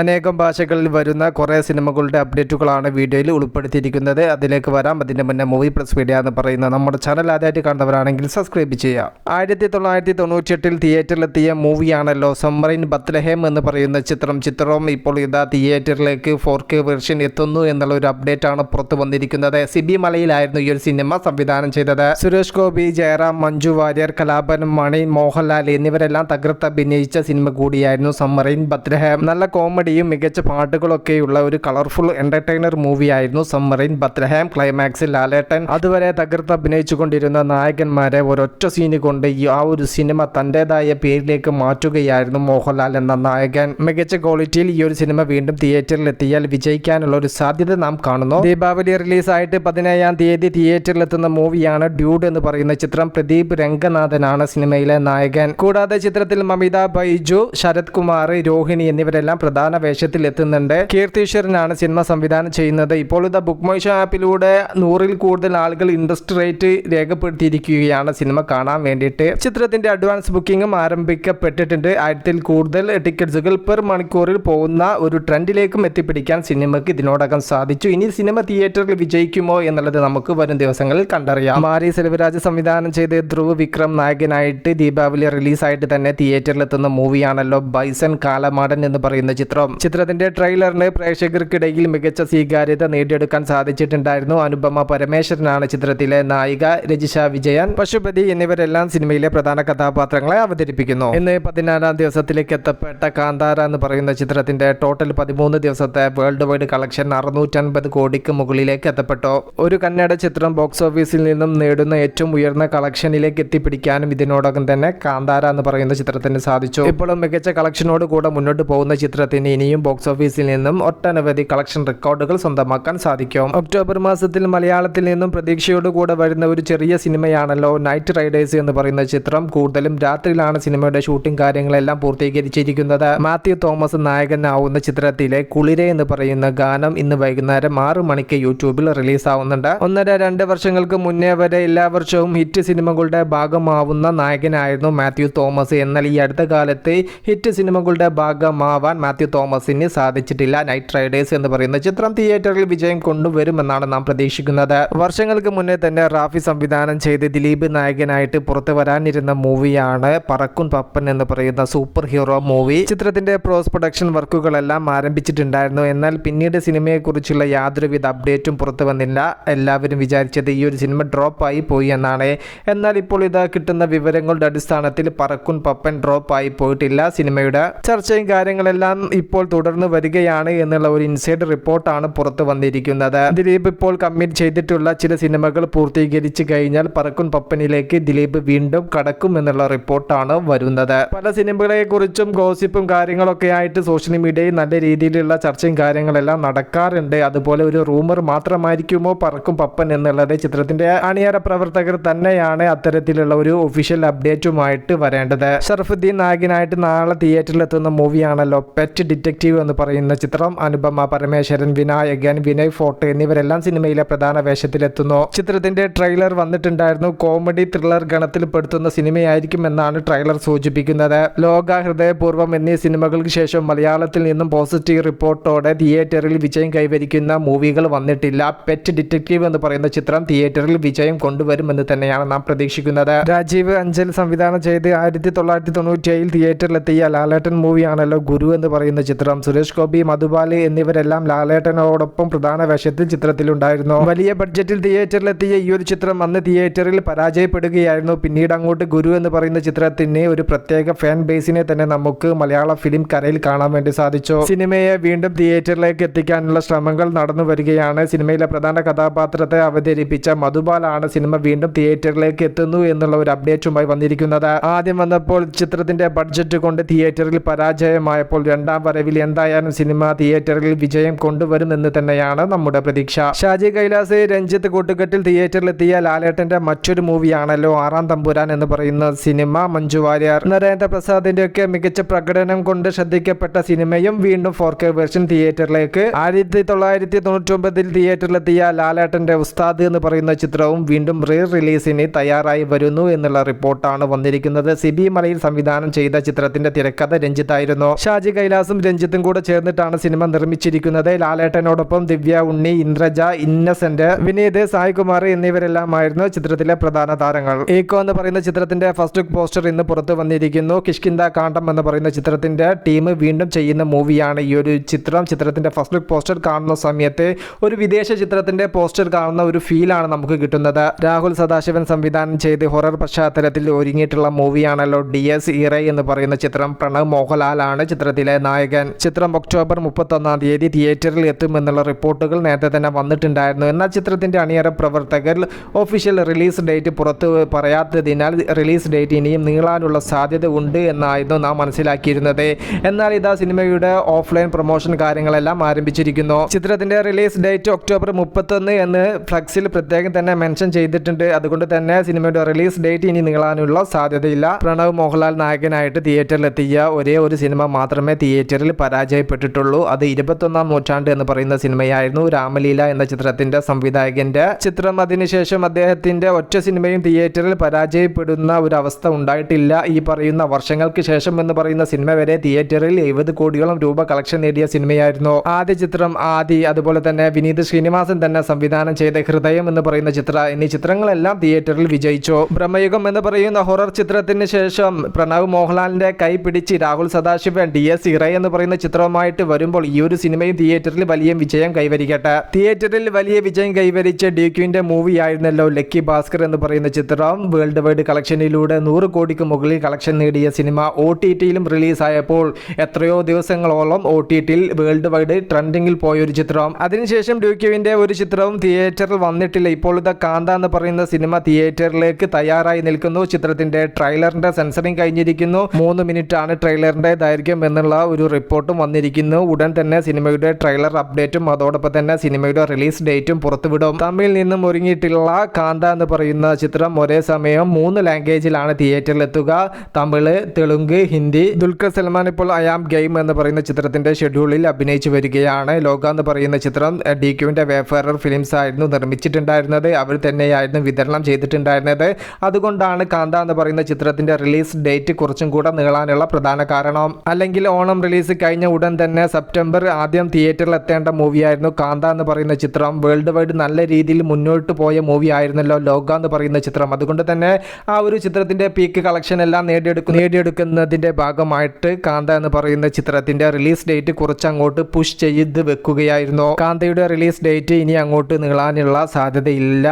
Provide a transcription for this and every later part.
അനേകം ഭാഷകളിൽ വരുന്ന കുറേ സിനിമകളുടെ അപ്ഡേറ്റുകളാണ് വീഡിയോയിൽ ഉൾപ്പെടുത്തിയിരിക്കുന്നത്. അതിലേക്ക് വരാം. അതിന്റെ മുന്നേ മൂവി പ്ലസ് വീഡിയോ എന്ന് പറയുന്ന നമ്മുടെ ചാനൽ ആദ്യമായിട്ട് കാണുന്നവരാണെങ്കിൽ സബ്സ്ക്രൈബ് ചെയ്യുക. ആയിരത്തി തൊള്ളായിരത്തി തൊണ്ണൂറ്റിയെട്ടിൽ തിയേറ്ററിലെത്തിയ മൂവിയാണല്ലോ സമ്മറിൻ ബത്ലഹേം എന്ന് പറയുന്ന ചിത്രം. ചിത്രവും ഇപ്പോൾ ഇതാ തിയേറ്ററിലേക്ക് ഫോർ കെ വെർഷൻ എത്തുന്നു എന്നുള്ള ഒരു അപ്ഡേറ്റ് ആണ് പുറത്തു വന്നിരിക്കുന്നത്. സിബി മലയിലായിരുന്നു ഈ ഒരു സിനിമ സംവിധാനം ചെയ്തത്. സുരേഷ് ഗോപി ജയറാം മഞ്ജു വാര്യർ കലാപൻ മണി മോഹൻലാൽ എന്നിവരെല്ലാം തകർത്ത് അഭിനയിച്ച സിനിമ കൂടിയായിരുന്നു സമ്മറിൻ ബത്ലഹേം നല്ല കോമഡിയും മികച്ച പാട്ടുകളൊക്കെയുള്ള ഒരു കളർഫുൾ എന്റർടൈനർ മൂവിയായിരുന്നു സമ്മറിൻ ബത്രഹാം ക്ലൈമാക്സിൽ ലാലേട്ടൻ അതുവരെ തകർത്ത് അഭിനയിച്ചുകൊണ്ടിരുന്ന നായകന്മാരെ ഒരൊറ്റ സീന് കൊണ്ട് ആ ഒരു സിനിമ തന്റെതായ പേരിലേക്ക് മാറ്റുകയായിരുന്നു മോഹൻലാൽ എന്ന നായകൻ. മികച്ച ക്വാളിറ്റിയിൽ ഈ ഒരു സിനിമ വീണ്ടും തിയേറ്ററിൽ എത്തിയാൽ വിജയിക്കാനുള്ള ഒരു സാധ്യത നാം കാണുന്നു. ദീപാവലി റിലീസായിട്ട് പതിനേഴാം തീയതി തിയേറ്ററിൽ എത്തുന്ന മൂവിയാണ് ഡ്യൂഡ് എന്ന് പറയുന്ന ചിത്രം. പ്രദീപ് രംഗനാഥനാണ് സിനിമയിലെ നായകൻ. കൂടാതെ ചിത്രത്തിൽ മമിത ബൈജു ശരത് കുമാർ രോഹിണി എന്നിവരെല്ലാം പ്രധാന വേഷത്തിൽ എത്തുന്നുണ്ട് കീർത്തീശ്വരനാണ് സിനിമ സംവിധാനം ചെയ്യുന്നത്. ഇപ്പോൾ ഇത് ബുക്ക് മൈ ഷോ ആപ്പിലൂടെ നൂറിൽ കൂടുതൽ ആളുകൾ ഇൻട്രസ്റ്റ് റേറ്റ് രേഖപ്പെടുത്തിയിരിക്കുകയാണ് സിനിമ കാണാൻ വേണ്ടിയിട്ട്. ചിത്രത്തിന്റെ അഡ്വാൻസ് ബുക്കിംഗും ആരംഭിക്കപ്പെട്ടിട്ടുണ്ട്. ആയിരത്തിൽ കൂടുതൽ ടിക്കറ്റ്സുകൾ പെർ മണിക്കൂറിൽ പോകുന്ന ഒരു ട്രെൻഡിലേക്കും എത്തിപ്പിടിക്കാൻ സിനിമയ്ക്ക് ഇതിനോടകം സാധിച്ചു. ഇനി സിനിമ തിയേറ്ററിൽ വിജയിക്കുമോ എന്നുള്ളത് നമുക്ക് വരും ദിവസങ്ങളിൽ കണ്ടറിയാം. മാരി സെൽവരാജ് സംവിധാനം ചെയ്ത് ധ്രുവ് വിക്രം നായകനായിട്ട് ദീപാവലി റിലീസായിട്ട് തന്നെ തിയേറ്ററിലെത്തുന്ന മൂവിയാണല്ലോ ബൈസൺ കാലമാടൻ എന്ന് പറയുന്ന ചിത്രം. ചിത്രത്തിന്റെ ട്രെയിലറിന് പ്രേക്ഷകർക്കിടയിൽ മികച്ച സ്വീകാര്യത നേടിയെടുക്കാൻ സാധിച്ചിട്ടുണ്ടായിരുന്നു. അനുപമ പരമേശ്വരനാണ് ചിത്രത്തിലെ നായിക രജിഷ വിജയൻ പശുപതി എന്നിവരെല്ലാം സിനിമയിലെ പ്രധാന കഥാപാത്രങ്ങളെ അവതരിപ്പിക്കുന്നു. ഇന്ന് പതിനാലാം ദിവസത്തിലേക്ക് എത്തപ്പെട്ട കാന്താര എന്ന് പറയുന്ന ചിത്രത്തിന്റെ ടോട്ടൽ പതിമൂന്ന് ദിവസത്തെ വേൾഡ് വൈഡ് കളക്ഷൻ അറുന്നൂറ്റൻപത് കോടിക്ക് മുകളിലേക്ക് എത്തപ്പെട്ടു. ഒരു കന്നഡ ചിത്രം ബോക്സ് ഓഫീസിൽ നിന്നും നേടുന്ന ഏറ്റവും ഉയർന്ന കളക്ഷനിലേക്ക് എത്തിപ്പിടിക്കാനും ഇതിനോടകം തന്നെ കാന്താര എന്ന് പറയുന്ന ചിത്രത്തിന് സാധിച്ചു. ഇപ്പോഴും മികച്ച കളക്ഷനോട് കൂടെ മുന്നോട്ട് പോകുന്ന ചിത്രത്തിന് ഇനിയും ബോക്സ് ഓഫീസിൽ നിന്നും ഒട്ടനവധി കളക്ഷൻ റെക്കോർഡുകൾ സ്വന്തമാക്കാൻ സാധിക്കും. ഒക്ടോബർ മാസത്തിൽ മലയാളത്തിൽ നിന്നും പ്രതീക്ഷയോടുകൂടെ വരുന്ന ഒരു ചെറിയ സിനിമയാണല്ലോ നൈറ്റ് റൈഡേഴ്സ് എന്ന് പറയുന്ന ചിത്രം. കൂടുതലും രാത്രിയിലാണ് സിനിമയുടെ ഷൂട്ടിംഗ് കാര്യങ്ങളെല്ലാം പൂർത്തീകരിച്ചിരിക്കുന്നത്. മാത്യു തോമസ് നായകനാവുന്ന ചിത്രത്തിലെ കുളിരെ എന്ന് പറയുന്ന ഗാനം ഇന്ന് വൈകുന്നേരം ആറ് മണിക്ക് യൂട്യൂബിൽ റിലീസാവുന്നുണ്ട്. ഒന്നര രണ്ട് വർഷങ്ങൾക്ക് മുന്നേ വരെ എല്ലാ വർഷവും ഹിറ്റ് സിനിമകളുടെ ഭാഗമാവുന്ന നായകനായിരുന്നു മാത്യു തോമസ്. എന്നാൽ ഈ അടുത്ത കാലത്ത് ഹിറ്റ് സിനിമകളുടെ ഭാഗമാവാൻ മാത്യു തോമസിന് സാധിച്ചിട്ടില്ല. നൈറ്റ് റൈഡേഴ്സ് എന്ന് പറയുന്ന ചിത്രം തിയേറ്ററിൽ വിജയം കൊണ്ടുവരുമെന്നാണ് നാം പ്രതീക്ഷിക്കുന്നത്. വർഷങ്ങൾക്ക് മുന്നേ തന്നെ റാഫി സംവിധാനം ചെയ്ത് ദിലീപ് നായകനായിട്ട് പുറത്തു വരാനിരുന്ന മൂവിയാണ് പറക്കുൻ പപ്പൻ എന്ന് പറയുന്ന സൂപ്പർ ഹീറോ മൂവി. ചിത്രത്തിന്റെ പ്രോസ് പ്രൊഡക്ഷൻ വർക്കുകളെല്ലാം ആരംഭിച്ചിട്ടുണ്ടായിരുന്നു. എന്നാൽ പിന്നീട് സിനിമയെക്കുറിച്ചുള്ള യാതൊരുവിധ അപ്ഡേറ്റും പുറത്തു വന്നില്ല. എല്ലാവരും വിചാരിച്ചത് ഈ ഒരു സിനിമ ഡ്രോപ്പ് ആയി പോയി എന്നാണ്. എന്നാൽ ഇപ്പോൾ ഇതാ കിട്ടുന്ന വിവരങ്ങളുടെ അടിസ്ഥാനത്തിൽ പറക്കുൻ പപ്പൻ ഡ്രോപ്പ് ആയി പോയിട്ടില്ല സിനിമയുടെ. ചർച്ചയും കാര്യങ്ങളെല്ലാം ഇപ്പോൾ തുടർന്ന് വരികയാണ് എന്നുള്ള ഒരു ഇൻസൈഡ് റിപ്പോർട്ടാണ് പുറത്തു വന്നിരിക്കുന്നത്. ദിലീപ് ഇപ്പോൾ കമ്മിറ്റ് ചെയ്തിട്ടുള്ള ചില സിനിമകൾ പൂർത്തീകരിച്ചു കഴിഞ്ഞാൽ പറക്കും പപ്പനിലേക്ക് ദിലീപ് വീണ്ടും കടക്കും എന്നുള്ള റിപ്പോർട്ടാണ് വരുന്നത്. പല സിനിമകളെ കുറിച്ചും ഗോസിപ്പും കാര്യങ്ങളൊക്കെ ആയിട്ട് സോഷ്യൽ മീഡിയയിൽ നല്ല രീതിയിലുള്ള ചർച്ചയും കാര്യങ്ങളെല്ലാം നടക്കാറുണ്ട്. അതുപോലെ ഒരു റൂമർ മാത്രമായിരിക്കുമോ പറക്കും പപ്പൻ എന്നുള്ളത് ചിത്രത്തിന്റെ അണിയറ പ്രവർത്തകർ തന്നെയാണ് അത്തരത്തിലുള്ള ഒരു ഒഫീഷ്യൽ അപ്ഡേറ്റുമായിട്ട് വരേണ്ടത്. ഷർഫുദ്ദീൻ നായകനായിട്ട് നാളെ തിയേറ്ററിൽ എത്തുന്ന മൂവിയാണല്ലോ പെറ്റ് ഡിറ്റക്റ്റീവ് എന്ന് പറയുന്ന ചിത്രം അനുപമ പരമേശ്വരൻ വിനായകൻ വിനയ് ഫോർട്ട് എന്നിവരെല്ലാം സിനിമയിലെ പ്രധാന വേഷത്തിലെത്തുന്നു. ചിത്രത്തിന്റെ ട്രെയിലർ വന്നിട്ടുണ്ടായിരുന്നു. കോമഡി ത്രില്ലർ ഗണത്തിൽ പെടുത്തുന്ന സിനിമയായിരിക്കും എന്നാണ് ട്രെയിലർ സൂചിപ്പിക്കുന്നത്. ലോക ഹൃദയപൂർവം എന്നീ സിനിമകൾക്ക് ശേഷം മലയാളത്തിൽ നിന്നും പോസിറ്റീവ് റിപ്പോർട്ടോടെ തിയേറ്ററിൽ വിജയം കൈവരിക്കുന്ന മൂവികൾ വന്നിട്ടില്ല. പെറ്റ് ഡിറ്റക്റ്റീവ് എന്ന് പറയുന്ന ചിത്രം തിയേറ്ററിൽ വിജയം കൊണ്ടുവരുമെന്ന് തന്നെയാണ് നാം പ്രതീക്ഷിക്കുന്നത്. രാജീവ് അഞ്ചൽ സംവിധാനം ചെയ്ത് ആയിരത്തി തൊള്ളായിരത്തി തൊണ്ണൂറ്റി തിയേറ്ററിലെത്തിയ ലാലേട്ടൻ മൂവിയാണല്ലോ ഗുരു എന്ന് പറയുന്ന ചിത്രം സുരേഷ് ഗോപി മധുബാലി എന്നിവരെല്ലാം ലാലേട്ടനോടൊപ്പം പ്രധാന വേഷത്തിൽ ചിത്രത്തിലുണ്ടായിരുന്നു. വലിയ ബഡ്ജറ്റിൽ തിയേറ്ററിലെത്തിയ ഈ ഒരു ചിത്രം അന്ന് തിയേറ്ററിൽ പരാജയപ്പെടുകയായിരുന്നു. പിന്നീട് അങ്ങോട്ട് ഗുരു എന്ന് പറയുന്ന ചിത്രത്തിന് ഒരു പ്രത്യേക ഫാൻ ബേസിനെ തന്നെ നമുക്ക് മലയാള ഫിലിം കരയിൽ കാണാൻ വേണ്ടി സാധിച്ചു. സിനിമയെ വീണ്ടും തിയേറ്ററിലേക്ക് എത്തിക്കാനുള്ള ശ്രമങ്ങൾ നടന്നു വരികയാണ്. സിനിമയിലെ പ്രധാന കഥാപാത്രത്തെ അവതരിപ്പിച്ച മധുബാലാണ് സിനിമ വീണ്ടും തിയേറ്ററിലേക്ക് എത്തുന്നു എന്നുള്ള ഒരു അപ്ഡേറ്റുമായി വന്നിരിക്കുന്നത്. ആദ്യം വന്നപ്പോൾ ചിത്രത്തിന്റെ ബഡ്ജറ്റ് കൊണ്ട് തിയേറ്ററിൽ പരാജയമായപ്പോൾ രണ്ടാം വരവിൽ എന്തായാലും സിനിമ തിയേറ്ററിൽ വിജയം കൊണ്ടുവരുമെന്ന് തന്നെയാണ് നമ്മുടെ പ്രതീക്ഷ. ഷാജി കൈലാസ് രഞ്ജിത്ത് കൂട്ടുകെട്ടിൽ തിയേറ്ററിലെത്തിയ ലാലേട്ടന്റെ മറ്റൊരു മൂവിയാണല്ലോ ആറാം തമ്പുരാൻ എന്ന് പറയുന്ന സിനിമ മഞ്ജു വാര്യർ. നരേന്ദ്ര പ്രസാദിന്റെ ഒക്കെ മികച്ച പ്രകടനം കൊണ്ട് ശ്രദ്ധിക്കപ്പെട്ട സിനിമയും വീണ്ടും ഫോർ കെ വെർഷൻ തിയേറ്ററിലേക്ക്. ആയിരത്തി തൊള്ളായിരത്തി തൊണ്ണൂറ്റി ഒമ്പതിൽ തിയേറ്ററിലെത്തിയ ലാലേട്ടന്റെ ഉസ്താദ് എന്ന് പറയുന്ന ചിത്രവും വീണ്ടും റീ റിലീസിന് തയ്യാറായി വരുന്നു എന്നുള്ള റിപ്പോർട്ടാണ് വന്നിരിക്കുന്നത്. സിബി മലയിൽ സംവിധാനം ചെയ്ത ചിത്രത്തിന്റെ തിരക്കഥ രഞ്ജിത്തായിരുന്നു. ഷാജി കൈലാസും രഞ്ജിത്തും കൂടെ ചേർന്നിട്ടാണ് സിനിമ നിർമ്മിച്ചിരിക്കുന്നത്. ലാലേട്ടനോടൊപ്പം ദിവ്യ ഉണ്ണി ഇന്ദ്രജ ഇന്നസെന്റ് വിനീത് സായികുമാർ എന്നിവരെല്ലാമായിരുന്നു ചിത്രത്തിലെ പ്രധാന താരങ്ങൾ. ഈക്കോ എന്ന് പറയുന്ന ചിത്രത്തിന്റെ ഫസ്റ്റ് ലുക്ക് പോസ്റ്റർ ഇന്ന് പുറത്തു വന്നിരിക്കുന്നു. കിഷ്കിന്ദ കാണ്ടം എന്ന് പറയുന്ന ചിത്രത്തിന്റെ ടീം വീണ്ടും ചെയ്യുന്ന മൂവിയാണ് ഈ ഒരു ചിത്രം. ചിത്രത്തിന്റെ ഫസ്റ്റ് ലുക്ക് പോസ്റ്റർ കാണുന്ന സമയത്ത് ഒരു വിദേശ ചിത്രത്തിന്റെ പോസ്റ്റർ കാണുന്ന ഒരു ഫീലാണ് നമുക്ക് കിട്ടുന്നത്. രാഹുൽ സദാശിവൻ സംവിധാനം ചെയ്ത് ഹൊറർ പശ്ചാത്തലത്തിൽ ഒരുങ്ങിയിട്ടുള്ള മൂവിയാണല്ലോ ഡി എസ് ഇറ എന്ന് പറയുന്ന ചിത്രം. പ്രണവ് മോഹൻലാലാണ് ചിത്രത്തിലെ നായകൻ. ചിത്രം ഒക്ടോബർ മുപ്പത്തൊന്നാം തീയതി തിയേറ്ററിൽ എത്തുമെന്നുള്ള റിപ്പോർട്ടുകൾ നേരത്തെ തന്നെ വന്നിട്ടുണ്ടായിരുന്നു. എന്നാൽ ചിത്രത്തിന്റെ അണിയറ പ്രവർത്തകർ ഒഫീഷ്യൽ റിലീസ് ഡേറ്റ് പുറത്തു പറയാത്തതിനാൽ റിലീസ് ഡേറ്റ് ഇനിയും നീളാനുള്ള സാധ്യത ഉണ്ട് എന്നായിരുന്നു നാം മനസ്സിലാക്കിയിരുന്നത്. എന്നാൽ ഇതാ സിനിമയുടെ ഓഫ്ലൈൻ പ്രൊമോഷൻ കാര്യങ്ങളെല്ലാം ആരംഭിച്ചിരിക്കുന്നു. ചിത്രത്തിന്റെ റിലീസ് ഡേറ്റ് ഒക്ടോബർ മുപ്പത്തൊന്ന് എന്ന് ഫ്ലക്സിൽ പ്രത്യേകം തന്നെ മെൻഷൻ ചെയ്തിട്ടുണ്ട്. അതുകൊണ്ട് തന്നെ സിനിമയുടെ റിലീസ് ഡേറ്റ് ഇനി നീളാനുള്ള സാധ്യതയില്ല. പ്രണവ് മോഹൻലാൽ നായകനായിട്ട് തിയേറ്ററിൽ എത്തിയ ഒരേ ഒരു സിനിമ മാത്രമേ തിയേറ്ററിൽ പരാജയപ്പെട്ടിട്ടുള്ളൂ. അത് ഇരുപത്തൊന്നാം നൂറ്റാണ്ട് എന്ന് പറയുന്ന സിനിമയായിരുന്നു. രാമലീല എന്ന ചിത്രത്തിന്റെ സംവിധായകന്റെ ചിത്രം. അതിനുശേഷം അദ്ദേഹത്തിന്റെ ഒറ്റ സിനിമയും തിയേറ്ററിൽ പരാജയപ്പെടുന്ന ഒരു അവസ്ഥ ഉണ്ടായിട്ടില്ല. ഈ പറയുന്ന വർഷങ്ങൾക്ക് ശേഷം എന്ന് പറയുന്ന സിനിമ വരെ തിയേറ്ററിൽ എഴുപത് കോടിയോളം രൂപ കളക്ഷൻ നേടിയ സിനിമയായിരുന്നു. ആദ്യ ചിത്രം ആദി അതുപോലെ തന്നെ വിനീത് ശ്രീനിവാസൻ തന്നെ സംവിധാനം ചെയ്ത ഹൃദയം എന്ന് പറയുന്ന ചിത്ര. എന്നീ ചിത്രങ്ങളെല്ലാം തിയേറ്ററിൽ വിജയിച്ചു. ബ്രഹ്മയുഗം എന്ന് പറയുന്ന ഹൊറർ ചിത്രത്തിന് ശേഷം പ്രണവ് മോഹൻലാലിന്റെ കൈ പിടിച്ച് രാഹുൽ സദാശിവൻ ഡി എസ് ഇറ എന്ന് പറയുന്ന ചിത്രവുമായിട്ട് വരുമ്പോൾ ഈ ഒരു സിനിമയും തിയേറ്ററിൽ വലിയ വിജയം കൈവരിക്കട്ടെ. തിയേറ്ററിൽ വലിയ വിജയം കൈവരിച്ച ഡ്യൂക്യുവിന്റെ മൂവി ആയിരുന്നല്ലോ ലക്കി ഭാസ്കർ എന്ന് പറയുന്ന ചിത്രം. വേൾഡ് വൈഡ് കളക്ഷനിലൂടെ നൂറ് കോടിക്ക് മുകളിൽ കളക്ഷൻ നേടിയ സിനിമ ഒ ടി ടിയിലും റിലീസായപ്പോൾ എത്രയോ ദിവസങ്ങളോളം ഒ ടി ടിയിൽ വേൾഡ് വൈഡ് ട്രെൻഡിങ്ങിൽ പോയ ഒരു ചിത്രം. അതിനുശേഷം ഡ്യൂക്യുവിന്റെ ഒരു ചിത്രവും തിയേറ്ററിൽ വന്നിട്ടില്ല. ഇപ്പോൾ ഇത് കാന്ത എന്ന് പറയുന്ന സിനിമ തിയേറ്ററിലേക്ക് തയ്യാറായി നിൽക്കുന്നു. ചിത്രത്തിന്റെ ട്രെയിലറിന്റെ സെൻസറിങ് കഴിഞ്ഞിരിക്കുന്നു. മൂന്ന് മിനിറ്റ് ആണ് ട്രെയിലറിന്റെ ദൈർഘ്യം എന്നുള്ള ഒരു റിപ്പോർട്ടും വന്നിരിക്കുന്നു. ഉടൻ തന്നെ സിനിമയുടെ ട്രെയിലർ അപ്ഡേറ്റും അതോടൊപ്പം തന്നെ സിനിമയുടെ റിലീസ് ഡേറ്റും പുറത്തുവിടും. തമിഴിൽ നിന്നും ഒരുങ്ങിയിട്ടുള്ള കാന്ത എന്ന് പറയുന്ന ചിത്രം ഒരേ സമയം മൂന്ന് ലാംഗ്വേജിലാണ് തിയേറ്ററിൽ എത്തുക തമിഴ് തെലുങ്ക് ഹിന്ദി. ദുൽഖർ സൽമാൻ ഇപ്പോൾ അയാം ഗെയിം എന്ന് പറയുന്ന ചിത്രത്തിന്റെ ഷെഡ്യൂളിൽ അഭിനയിച്ചു വരികയാണ്. ലോക എന്ന് പറയുന്ന ചിത്രം ഡി ക്യുവിന്റെ വേഫറർ ഫിലിംസ് ആയിരുന്നു നിർമ്മിച്ചിട്ടുണ്ടായിരുന്നത്. അവർ തന്നെയായിരുന്നു വിതരണം ചെയ്തിട്ടുണ്ടായിരുന്നത്. അതുകൊണ്ടാണ് കാന്ത എന്ന് പറയുന്ന ചിത്രത്തിന്റെ റിലീസ് ഡേറ്റ് കുറച്ചും കൂടെ നീളാനുള്ള പ്രധാന കാരണം. അല്ലെങ്കിൽ ഓണം റിലീസ് കഴിഞ്ഞ ഉടൻ തന്നെ സെപ്റ്റംബർ ആദ്യം തിയേറ്ററിൽ എത്തേണ്ട മൂവിയായിരുന്നു കാന്ത എന്ന് പറയുന്ന ചിത്രം. വേൾഡ് വൈഡ് നല്ല രീതിയിൽ മുന്നോട്ട് പോയ മൂവി ആയിരുന്നല്ലോ ലോക എന്ന് പറയുന്ന ചിത്രം. അതുകൊണ്ട് തന്നെ ആ ഒരു ചിത്രത്തിന്റെ പീക്ക് കളക്ഷൻ എല്ലാം നേടിയെടുക്കും നേടിയെടുക്കുന്നതിന്റെ ഭാഗമായിട്ട് കാന്ത എന്ന് പറയുന്ന ചിത്രത്തിന്റെ റിലീസ് ഡേറ്റ് കുറച്ച് അങ്ങോട്ട് പുഷ് ചെയ്ത് വെക്കുകയായിരുന്നു. കാന്തയുടെ റിലീസ് ഡേറ്റ് ഇനി അങ്ങോട്ട് നീളാനുള്ള സാധ്യതയില്ല.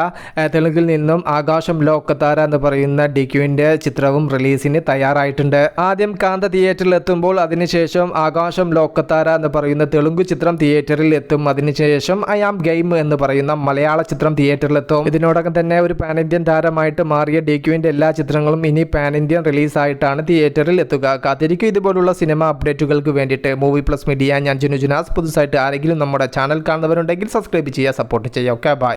തെലുങ്കിൽ നിന്നും ആകാശം ലോക്കത്താര എന്ന് പറയുന്ന ഡിക്യുവിന്റെ ചിത്രവും റിലീസിന് തയ്യാറായിട്ടുണ്ട്. ആദ്യം കാന്ത തിയേറ്ററിൽ എത്തുമ്പോൾ അതിനുശേഷം ആകാശം ലോക്കത്താര എന്ന് പറയുന്ന തെലുങ്ക് ചിത്രം തിയേറ്ററിൽ എത്തും. അതിനുശേഷം ഐ ആം ഗെയിം എന്ന് പറയുന്ന മലയാള ചിത്രം തിയേറ്ററിൽ എത്തും. ഇതിനോടകം തന്നെ ഒരു പാൻ ഇന്ത്യൻ താരമായിട്ട് മാറിയ ഡിക്യുവിന്റെ എല്ലാ ചിത്രങ്ങളും ഇനി പാൻ ഇന്ത്യൻ റിലീസായിട്ടാണ് തിയേറ്ററിൽ എത്തുക. കാത്തിരിക്കും ഇതുപോലുള്ള സിനിമ അപ്ഡേറ്റുകൾക്ക് വേണ്ടിയിട്ട് മൂവി പ്ലസ് മീഡിയ ഞാൻ ജിനു ജുനാസ്. പുതുസായിട്ട് ആരെങ്കിലും നമ്മുടെ ചാനൽ കാണുന്നവരുണ്ടെങ്കിൽ സബ്സ്ക്രൈബ് ചെയ്യുക സപ്പോർട്ട് ചെയ്യുക. Okay bye